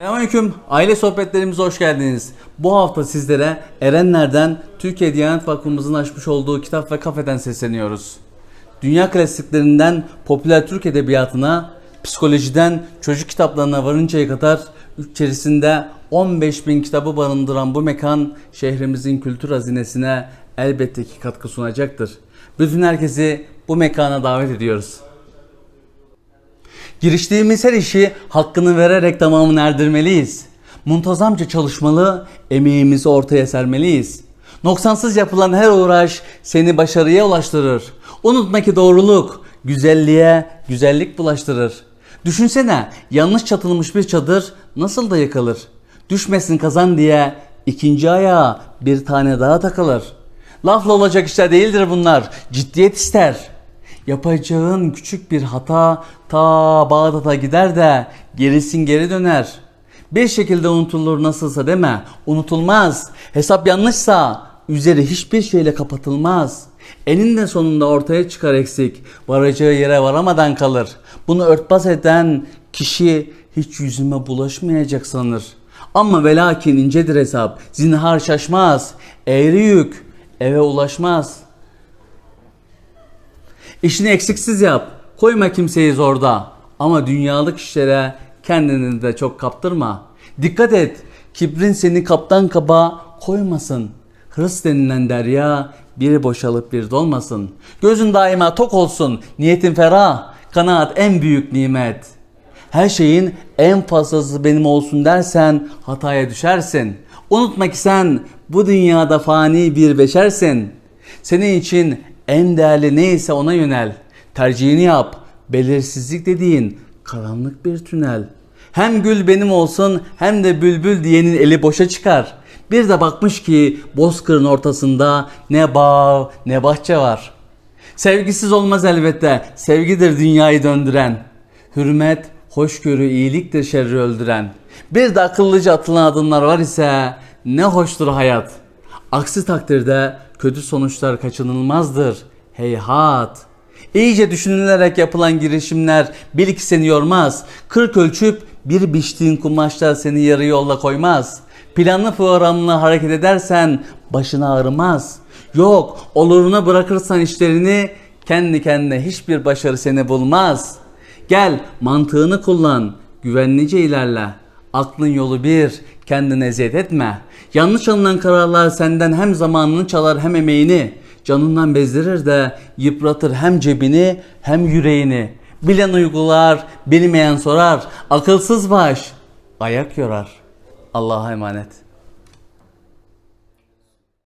Selamünaleyküm. Aile sohbetlerimize hoş geldiniz. Bu hafta sizlere Erenler'den Türkiye Diyanet Vakfımızın açmış olduğu kitap ve kafeden sesleniyoruz. Dünya klasiklerinden popüler Türk edebiyatına, psikolojiden çocuk kitaplarına varıncaya kadar içerisinde 15 bin kitabı barındıran bu mekan şehrimizin kültür hazinesine elbette ki katkı sunacaktır. Bütün herkesi bu mekana davet ediyoruz. Giriştiğimiz her işi hakkını vererek tamamını erdirmeliyiz. Muntazamca çalışmalı, emeğimizi ortaya sermeliyiz. Noksansız yapılan her uğraş seni başarıya ulaştırır. Unutma ki doğruluk, güzelliğe güzellik bulaştırır. Düşünsene yanlış çatılmış bir çadır nasıl da yıkılır. Düşmesin kazan diye ikinci ayağa bir tane daha takılır. Lafla olacak işler değildir bunlar. Ciddiyet ister. Yapacağın küçük bir hata ta Bağdat'a gider de gerisin geri döner. Bir şekilde unutulur nasılsa deme. Unutulmaz. Hesap yanlışsa üzeri hiçbir şeyle kapatılmaz. Eninde sonunda ortaya çıkar eksik. Varacağı yere varamadan kalır. Bunu örtbas eden kişi hiç yüzüme bulaşmayacak sanır. Ama ve lakin incedir hesap. Zinhar şaşmaz. Eğri yük eve ulaşmaz.'' İşini eksiksiz yap. Koyma kimseyi zorda. Ama dünyalık işlere kendini de çok kaptırma. Dikkat et. Kibrin seni kaptan kaba koymasın. Hırs denilen derya biri boşalıp bir dolmasın. Gözün daima tok olsun. Niyetin ferah. Kanaat en büyük nimet. Her şeyin en fazlası benim olsun dersen hataya düşersin. Unutma ki sen bu dünyada fani bir beşersin. Senin için en değerli neyse ona yönel. Tercihini yap. Belirsizlik dediğin karanlık bir tünel. Hem gül benim olsun hem de bülbül diyenin eli boşa çıkar. Bir de bakmış ki bozkırın ortasında ne bağ ne bahçe var. Sevgisiz olmaz elbette. Sevgidir dünyayı döndüren. Hürmet, hoşgörü, iyiliktir şerri öldüren. Bir de akıllıca atılan adımlar var ise ne hoştur hayat. Aksi takdirde kötü sonuçlar kaçınılmazdır. Heyhat. İyice düşünülerek yapılan girişimler bir iki seni yormaz. Kırk ölçüp bir biçtiğin kumaşlar seni yarı yolda koymaz. Planlı programlı hareket edersen başına ağrımaz. Yok oluruna bırakırsan işlerini kendi kendine hiçbir başarı seni bulmaz. Gel mantığını kullan, güvenlice ilerle. Aklın yolu bir, kendine eziyet etme. Yanlış alınan kararlar senden hem zamanını çalar hem emeğini. Canından bezdirir de yıpratır hem cebini hem yüreğini. Bilen uygular, bilmeyen sorar. Akılsız baş ayak yorar. Allah'a emanet.